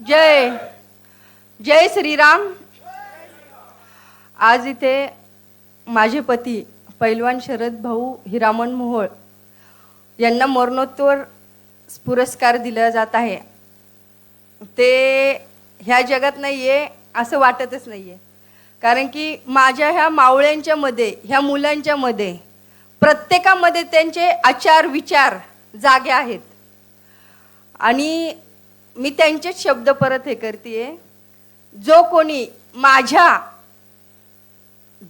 जय जय श्रीराम. आज इथे माझे पती पैलवान शरद भाऊ हिरामण मोहोळ यांना मरणोत्तर पुरस्कार दिला जात आहे. ते ह्या जगात नाही आहे असं वाटतच नाही आहे कारण की माझ्या ह्या मावळ्यांच्या मध्ये ह्या मुलांच्या मध्ये प्रत्येकामध्ये त्यांचे आचार विचार जागे आहेत. आणि मी त्यांचेच शब्द परत हे करते जो कोणी माझ्या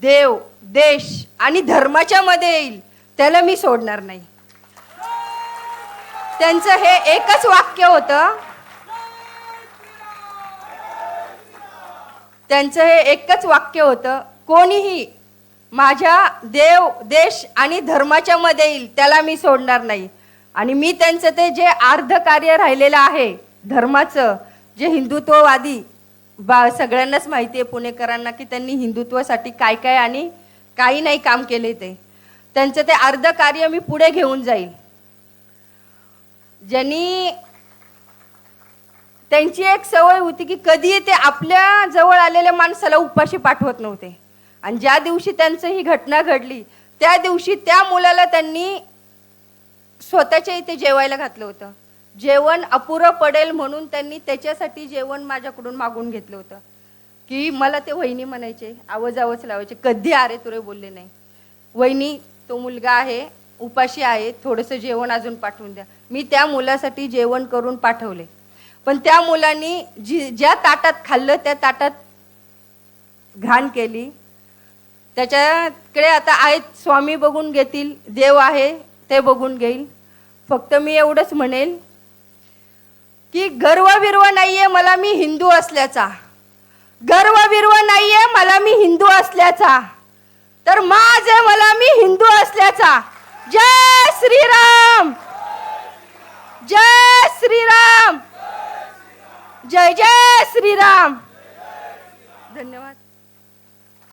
देव देश आणि धर्माच्या मध्ये येईल त्याला मी सोडणार नाही. त्यांचं हे एकच वाक्य होतं. त्यांचं हे एकच वाक्य होतं कोणीही माझ्या देव देश आणि धर्माच्या मध्ये येईल त्याला मी सोडणार नाही. आणि मी त्यांचं ते जे अर्ध कार्य राहिलेलं आहे धर्माचं जे हिंदुत्ववादी बा सगळ्यांनाच माहिती आहे पुणेकरांना की त्यांनी हिंदुत्वासाठी काय काय आणि काही नाही काम केले ते. त्यांचं ते अर्ध कार्य मी पुढे घेऊन जाईल. ज्यांनी त्यांची एक सवय होती की कधी ते आपल्या जवळ आलेल्या माणसाला उपाशी पाठवत नव्हते. आणि ज्या दिवशी त्यांचं ही घटना घडली त्या दिवशी त्या मुलाला त्यांनी स्वतःच्या इथे जेवायला घातलं होतं. जेवण अपुरं पडेल म्हणून त्यांनी त्याच्यासाठी जेवण माझ्याकडून मागून घेतलं होतं. की मला ते वहिनी म्हणायचे आवाज आवाज लावायचे कधी अरे तुरे बोलले नाही. वहिनी तो मुलगा आहे उपाशी आहे थोडंसं जेवण अजून पाठवून द्या. मी त्या मुलासाठी जेवण करून पाठवले. पण त्या मुलांनी जी ज्या ताटात खाल्लं त्या ताटात घाण केली. त्याच्याकडे आता आहेत स्वामी बघून घेतील देव आहे ते बघून घेईल. फक्त मी एवढंच म्हणेल की गर्व विर्व नाहीये मला मी हिंदू असल्याचा. गर्व विर्व नाहीये मला मी हिंदू असल्याचा. तर माझ आहे मला मी हिंदू असल्याचा. जय श्रीराम. जय श्रीराम. जय जय श्रीराम. धन्यवाद.